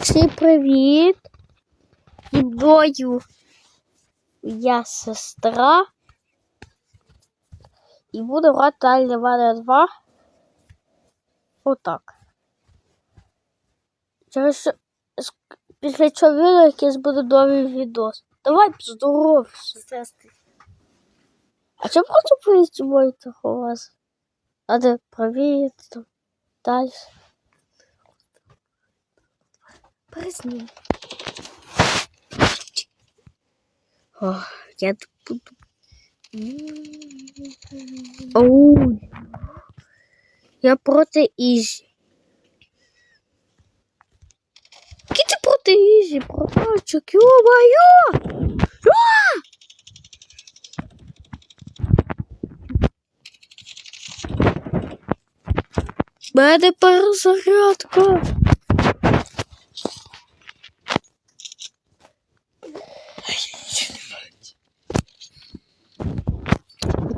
Всім привіт! Мною я сестра. І буду грати далі Ваня 2. Отак. Через після цього відео якийсь буде новий відос. Давай сестри. А чому просто поїздимо у вас? А де привіт там далі. Переснім. О, я тут буду. Оу. Я проти Ізі. Який ти проти Ізі? Протачок, йо-моє! Мене перезарядка.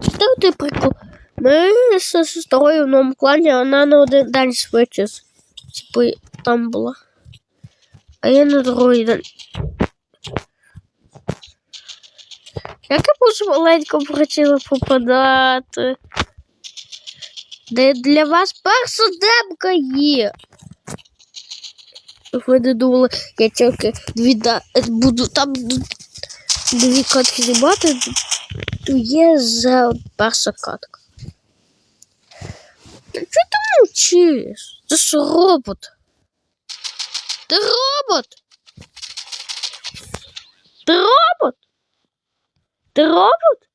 Читав ти прикол? Ми з сестрою в новому клані, вона на один день швидше. Типу, там була. А я на другий день. Як я можу маленько прочила попадати? Де для вас перша демка є. Ви не думали, я тільки дві да... буду там дві катки знімати, то є за перша катка. Та Чого ти мовчиш? Ти ж робот. Ти робот. Ти робот? Ти робот?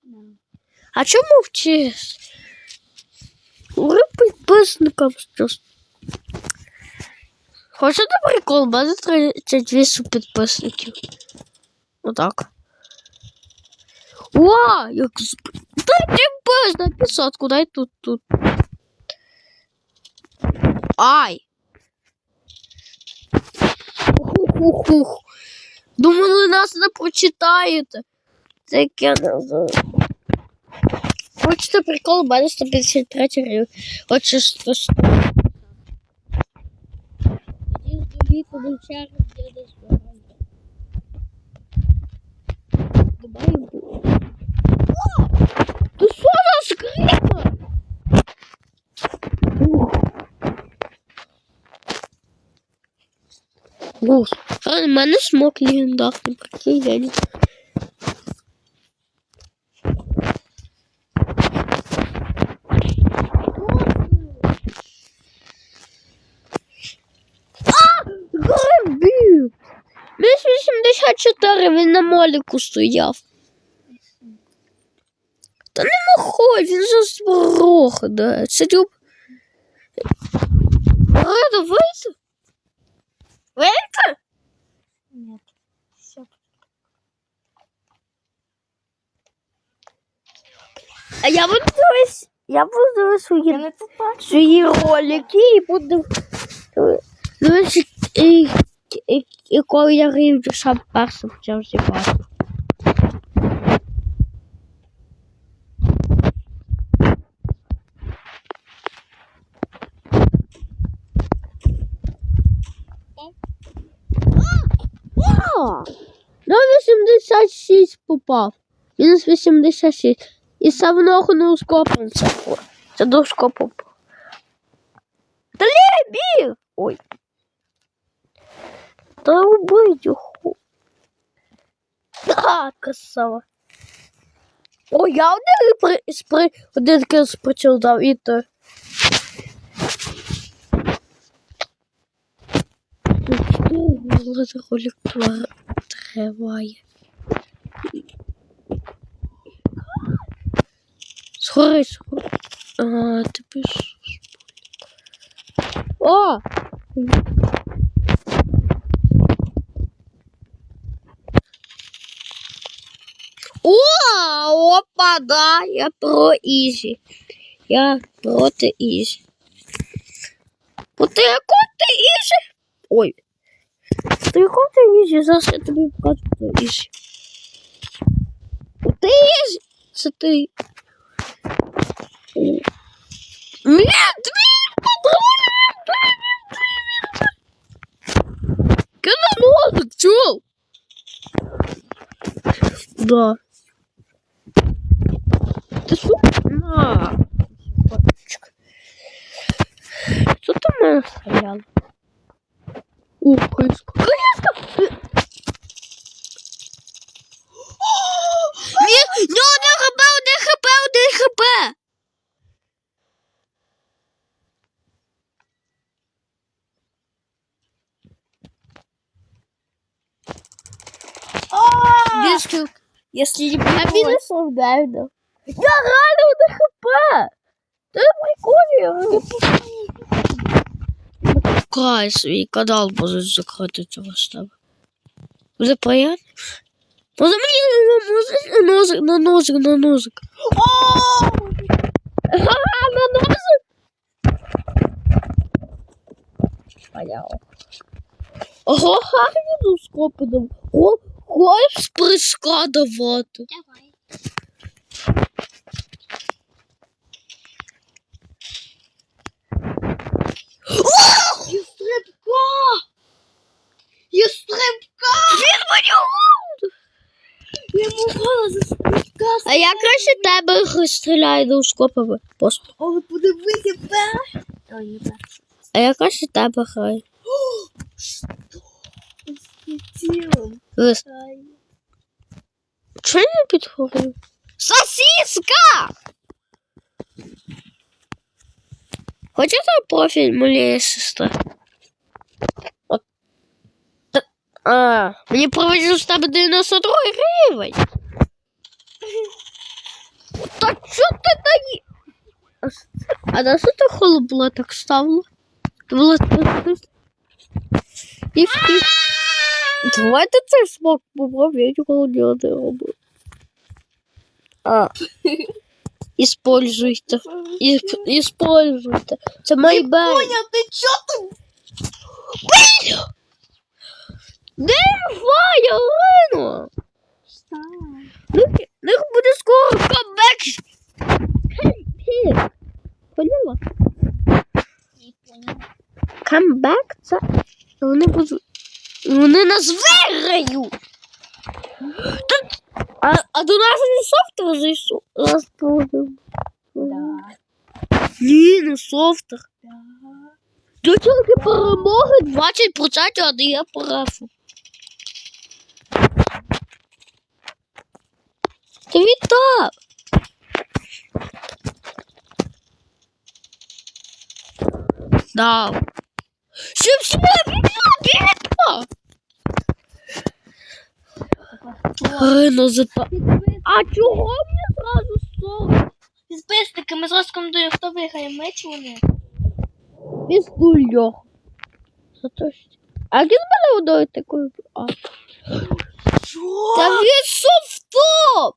А чому мовчиш? Говори підписникам щось. Хочете прикол? У мене 32 підписників. Отак. О, як. Дай без на пісотку, дай тут, тут. Ай! Ух-ух-ух. Думали, нас не прочитаєте. Це як я не знаю. Хочете прикол, у мене 153 гривень. Хоче що ж. Один тобі коментар, де не збираю. Давай його. О! Ти що за скрипка? Ух. Гус. А в мене смок легендарний, прикинь, я не Грибів. Між 84 він на моліку стояв. Та не махой, він же зброхне. Це дюб. Рада, вийти? Вийти? Нет. Все. А я буду дивись, я буду дивись Я свої, не побачу. свої ролики і буду дивись, і, і, і коли я рівню сам першим почав зібрати. На 86 попав. Мінус 86. І сам ногу не ускопом це. до скопом. Та біг! Ой. Та убий його. А, красава. О, я один при, спри, один кіл спричил дав і то. Чотири ролик триває. Схори, схори. А, ти пишеш. О! О, опа, да, я про Ізі. Я проти Ізі. Проти якого ти Ізі? Ой. Приходи їжі, зараз я тобі покажу, хто їж. Ти їж? Це ти. Мля, двір, подруги, двір, двір. Когда? Да. Ты что? На. Что там она стояла? Стріляли? О, кришка. Кришка! Ні, ну, один хп, один хп, один хп. Дисків. Если не А він будет, ослабляю. Я реально на хп. Це прикольно. Кай свій канал може закрити цього штабу. Буде приємно? Може мені на нозик, на нозик, на нозик, нозик. На нозик. Ого, гарно скопаном. О, Хочеш з давай. Є стрибка! Є стрибка! Він мені Я могла за стрибка. А я краще тебе стріляю до скопами. Просто. Але подивися перш. Ой, не. А я краще тебе граю. З тілом. Чого я підходив? Сосиска! Хочете профіль моєї сестри? От. А, мені проводили з тебе 92 гривень. Та що ти такі? А на що ти холобло так? Ти була і в Давайте цей смак попробуй, я ніколи не роблю. А. Используйте. Используйте. Це майбель. Понял, ти чо там? Де Лено? Що? Них, них буде скоро камбек. Поняла? Камбек це вони будуть. Вони нас виграють. Тут... А, а до нас не софтер зайшов. Розповідав. Да. Ні, не софтер. Да. До тільки перемоги 20%, а не я парафу. Вітав. Дав. Щоб себе вітав, Рено запа. А чого мені зразу сон? Підписники, ми зараз коментуємо, хто виграє меч вони. Пістульох. За то що. А з мене водою такою? А. Та він софтоп!